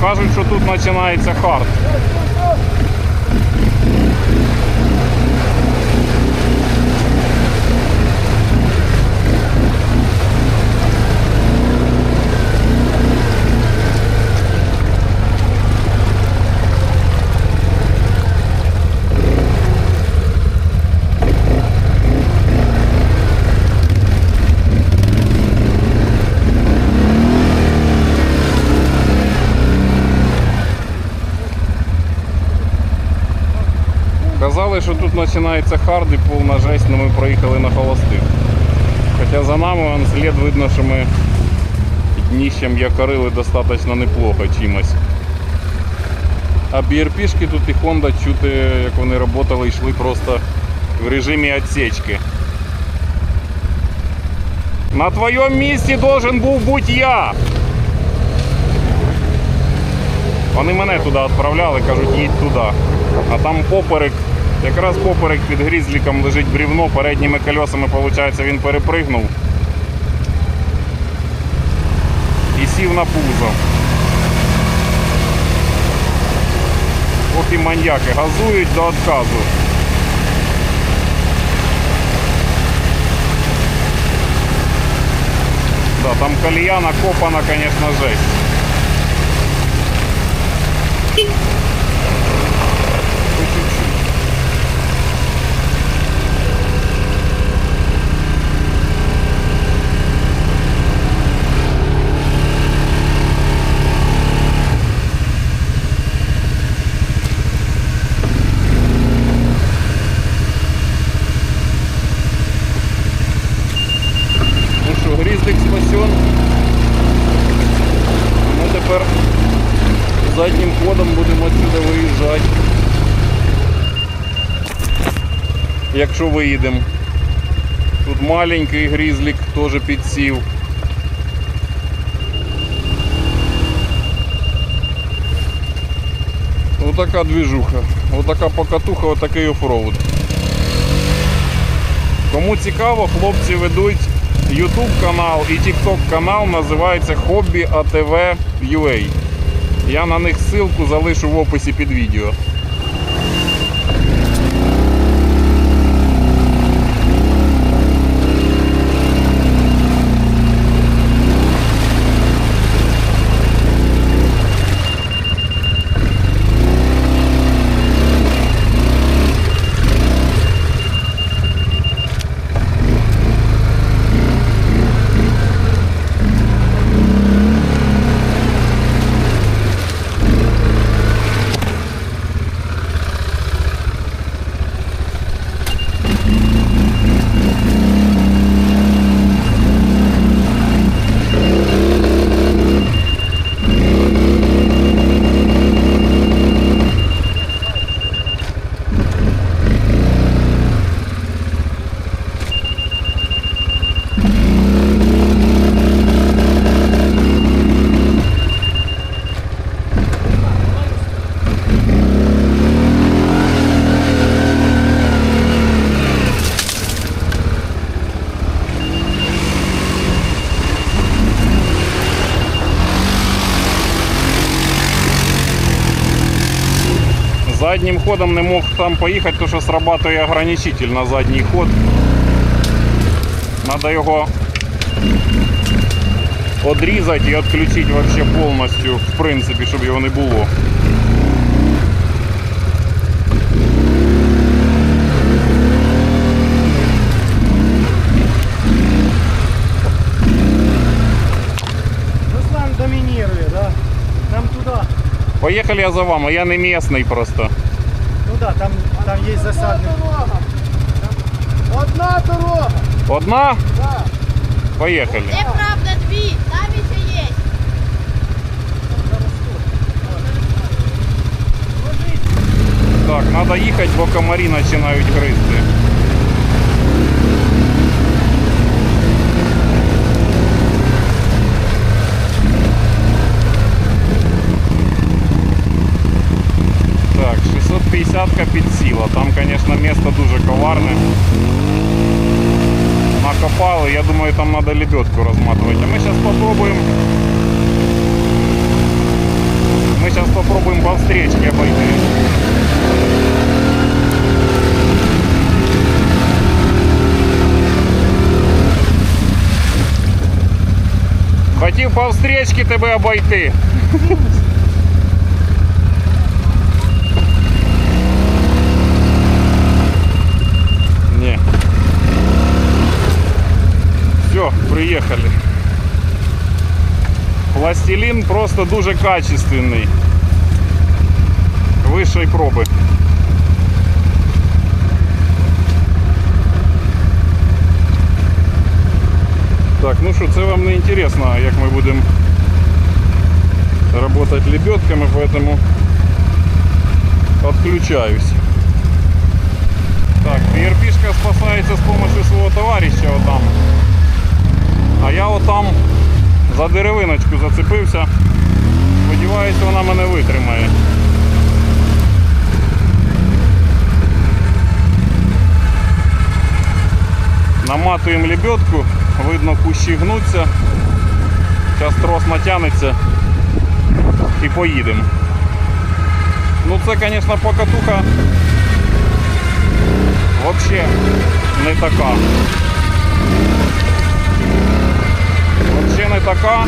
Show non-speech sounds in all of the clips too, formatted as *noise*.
кажуть, що тут починається хард. Казали, що тут починається хард і повна жесть, але ми проїхали на холостих. Хоча за нами вон слід видно, що ми дніщем якорили достатньо неплохо чимось. А BRP-шки тут і Honda чути, як вони працювали, йшли просто в режимі відсечки. На твоєму місці должен був бути я. Вони мене туди відправляли, кажуть, їдь туди. А там поперек, якраз поперек під грізліком лежить брівно, передніми колесами, виходить, він перепригнув і сів на пузо. Ох і маньяки, газують до відказу. Да, там колія накопана, конечно, жесть. По чуть-чуть. Ну що, грізлик спасен. Ми тепер заднім ходом будемо отсюда виїжджати. Якщо виїдемо. Тут маленький грізлик теж підсів. Отака движуха, отака покатуха, отакий оффроуд. Кому цікаво, хлопці ведуть YouTube канал і TikTok канал називається Хобі АТВ UA. Я на них ссылку залишу в описі під відео. Заднім ходом не мог там поїхати, тому що срабатує ограничитель на задній ход. Надо його одрізати і відключити вообще повністю, в принципі, щоб його не було. Поїхали я за вами, я не місний просто. Ну да, там, там есть засадный. Одна дорога. Одна? Да. Поїхали. Неправда, дві, там ще є. Так, треба їхати, бо комарі починають гризти. 650 підсіла. Там, звісно, місто дуже коварне. Накопали, я думаю, там треба лебедку розматувати. А ми зараз спробуємо по встречке обойти. Хотів по встречці тебе обойти. *laughs* Все, приехали. Пластилин просто дуже качественный. Вищої проби. Так, ну що, це вам не інтересно, як ми будемо работать лебедками, поэтому отключаюсь. Так, PRP-шка спасається з допомогою свого товариша отам. А я отам за деревиночку зацепився. Сподіваюсь, вона мене витримає. Наматуємо лебедку, видно кущі гнуться. Зараз трос натягнеться і поїдемо. Ну це, звісно, покатуха взагалі не така. Не така,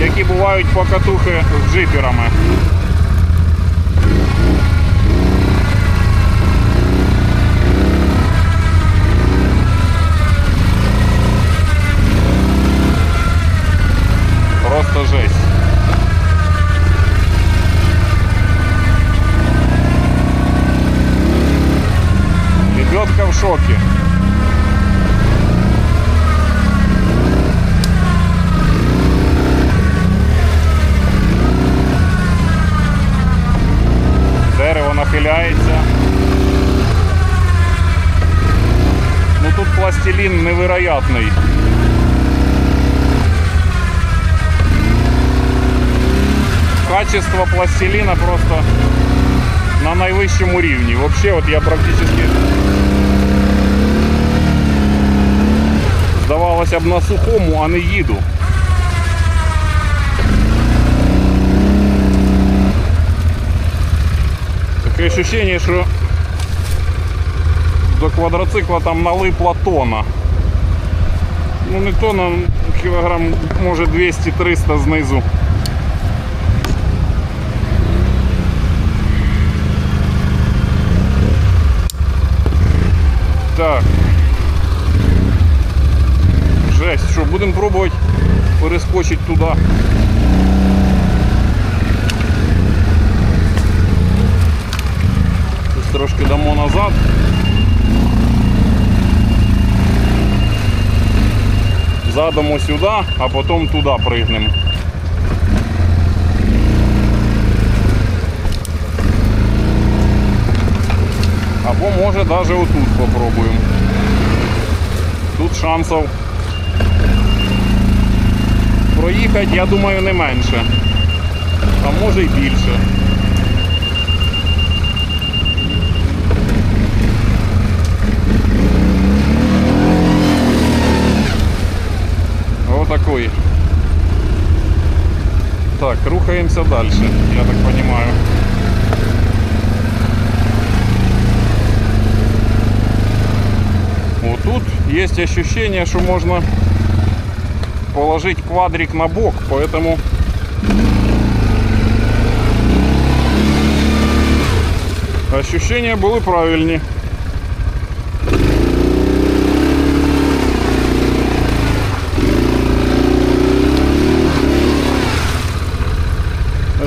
які бувають покатухи з джиперами. тут пластилін невероятний. Качество пластилина просто на найвищому рівні. Вообще, от я практически здавалося б на сухому, а не їду. Таке ощущение, що до квадроцикла там налипла тона. Ну не тона, кілограм, може 200-300 знизу. Так. Жесть, що, будемо пробувати перескочити туди. Трошки дамо назад. Задамо сюди, а потім туди пригнемо. Або може навіть отут попробуємо. Тут шансів проїхати, я думаю, не менше. А може й більше. Отакий. Так, рухаємося далі, я так розумію. Вот тут есть ощущение, что можно положить квадрик на бок, поэтому ощущения были правильные.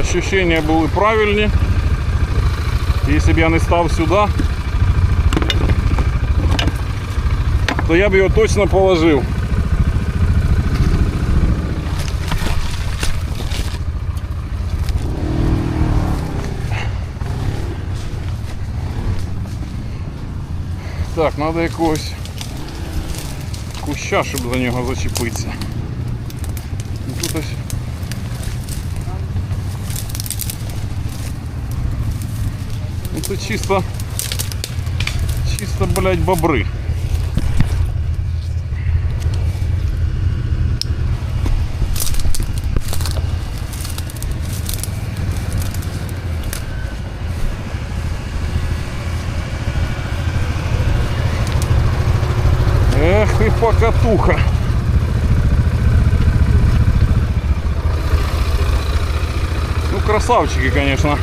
Ощущения были правильные. Если бы я не став сюда, то я б його точно положив. Так, треба якогось куща, щоб за нього зачепитися. это чисто, чисто, блять, бобры. Эх, и покатуха. Ну, красавчики, конечно.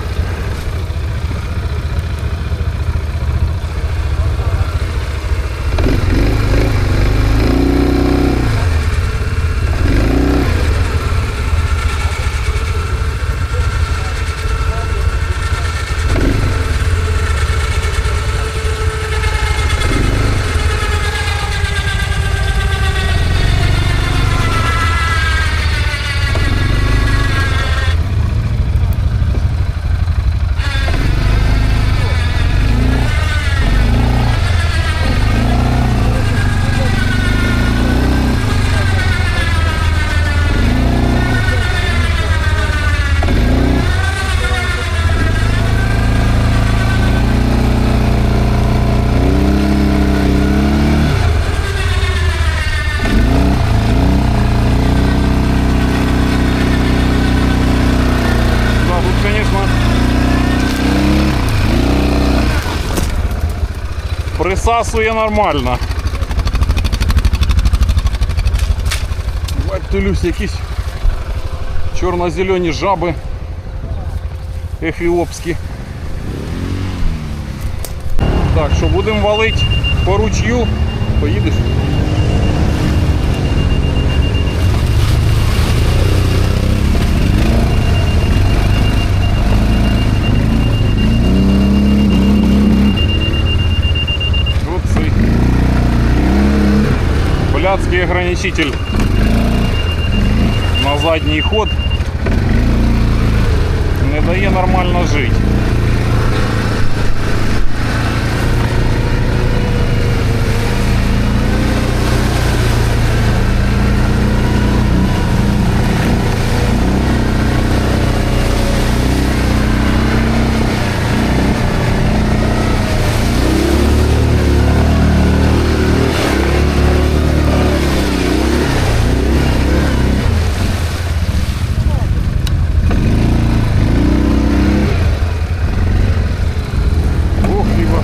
Присасує нормально. Бать, Тулюсь, якісь чорно-зелені жаби ефіопські. Так, що будемо валити по ручью, поїдеш? Вот цей блядский ограничитель на задній ход не дає нормально жити. Ох, ибо.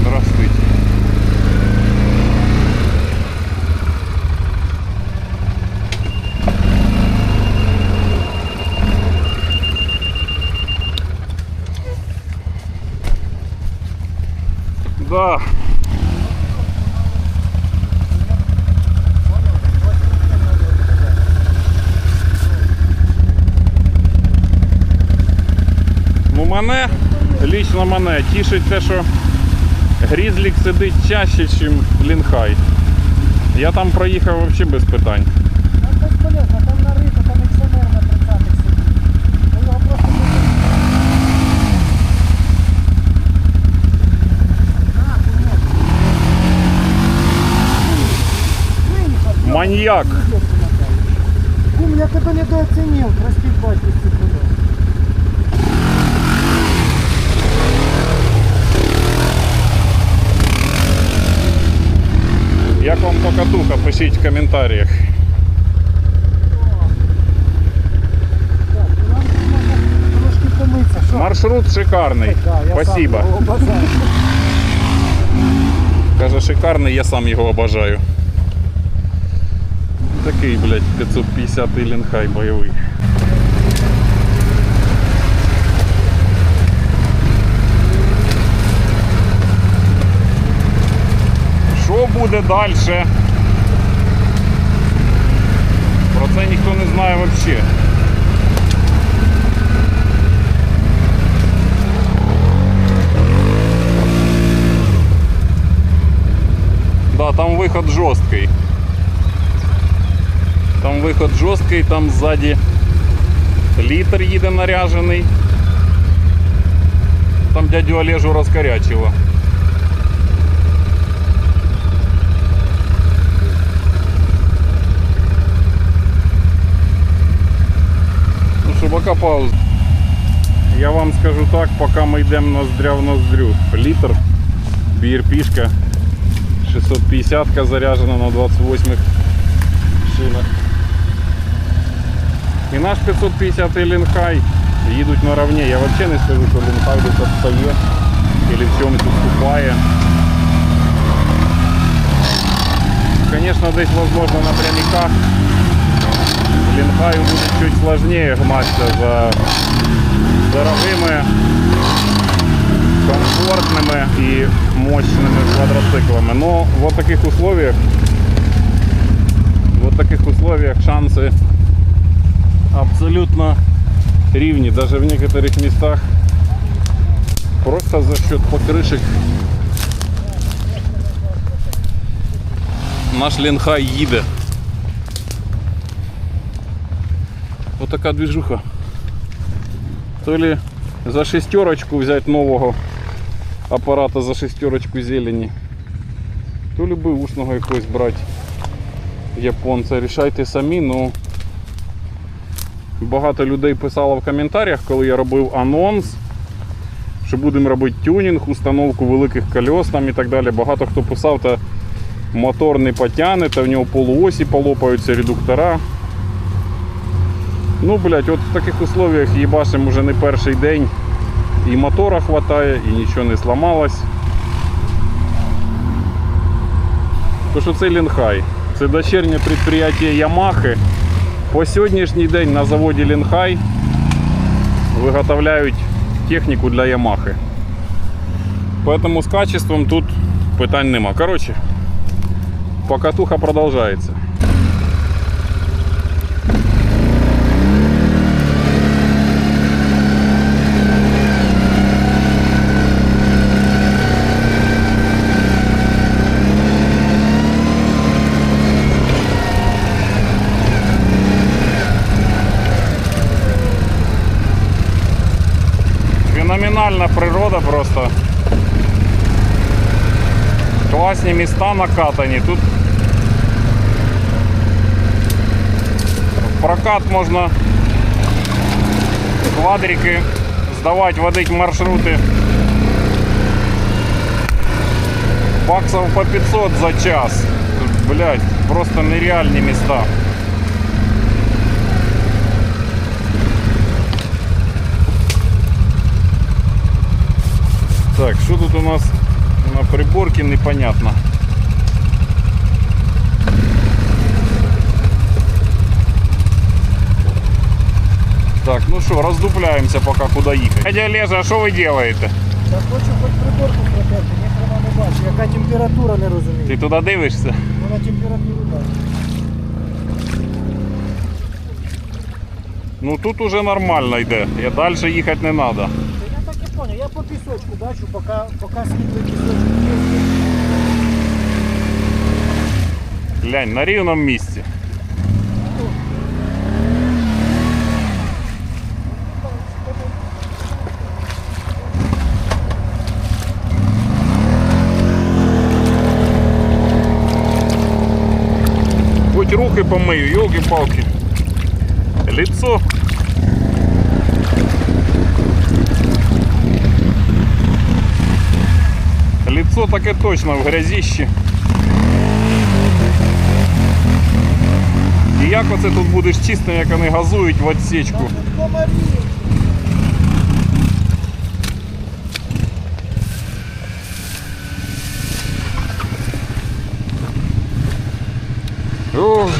Здравствуйте. Да. Ну мене, лічно мене, тішить те, що Грізлік сидить чаще, ніж Лінхай. Я там проїхав взагалі без питань. Там безполезно, там нарито, там XMR на 30 сидить. Ну, його просто не Виїхав, Маньяк. Кум, я тебе недооцінив, простіть батьківські вам покатуха, пишіть в коментарях. Що? Маршрут шикарний. Сам Спасибо. Каже, шикарний, я сам його обожаю. Такий, блядь, 550 лінхай бойовий. буде далі? Про це ніхто не знає взагалі. Да, там выход жесткий. Там виход жорсткий, там ззаді літр їде наряжений. Там дядю Олежу розкарячило. Ну що, пока пауза. Я вам скажу так, поки ми йдемо ноздря в ноздрю. Літр, BRP-шка 650 заряджена на 28 шинах. І наш 550 Лінхай їдуть наравні. Я взагалі не скажу, що Лінхай десь відстає. или в чомусь уступає. Конечно, десь, возможно, на прямиках Линхаю будет чуть сложнее гнаться за дорогими, комфортными и мощными квадроциклами. Но в таких условиях, в таких условиях шансы абсолютно ривни. Даже в некоторых местах просто за счет покрышек наш Ленхай їде. Вот така движуха. То ли за шестерочку взять нового апарата за шестерочку зелені, то ли бушного якогось брати японця. Рішайте самі, ну багато людей писало в коментарях, коли я робив анонс, що будемо робити тюнінг, установку великих кольос там і так далі. Багато хто писав, та мотор не потягне, та в нього полуосі полопаються редуктора. Ну, блядь, от в таких условиях їбашим уже не перший день. І мотора хватає, і нічого не сломалось. То що це Лінхай. Це дочернє підприємство Ямахи. По сьогоднішній день на заводі Лінхай виготовляють техніку для Ямахи. Поэтому з качеством тут питань нема. Коротше, покатуха продовжується. просто. Класні міста накатані. Тут в прокат можна квадрики здавати, водити маршрути. Баксів по 500 за час. Тут, блядь, просто нереальні міста. Так, що тут у нас на приборке непонятно. Так, ну що, роздупляємося поки куди їхати. Дядя Олежа, а що ви робите? Я хочу хоч приборку протерти, ніхрена не бачу. Яка температура не розумію. Ти туди дивишся? Вона температуру бачить. Ну тут уже нормально йде. Я далі їхати не треба. Та я так і понял, я по пісочку бачу, поки, поки світлий пісочок є. Глянь, на рівному місці. Хоть руки помию, елки-палки. Лицо. Лицо таке точно в грязіщі. І як оце тут будеш чистим, як вони газують в комарі. Ох.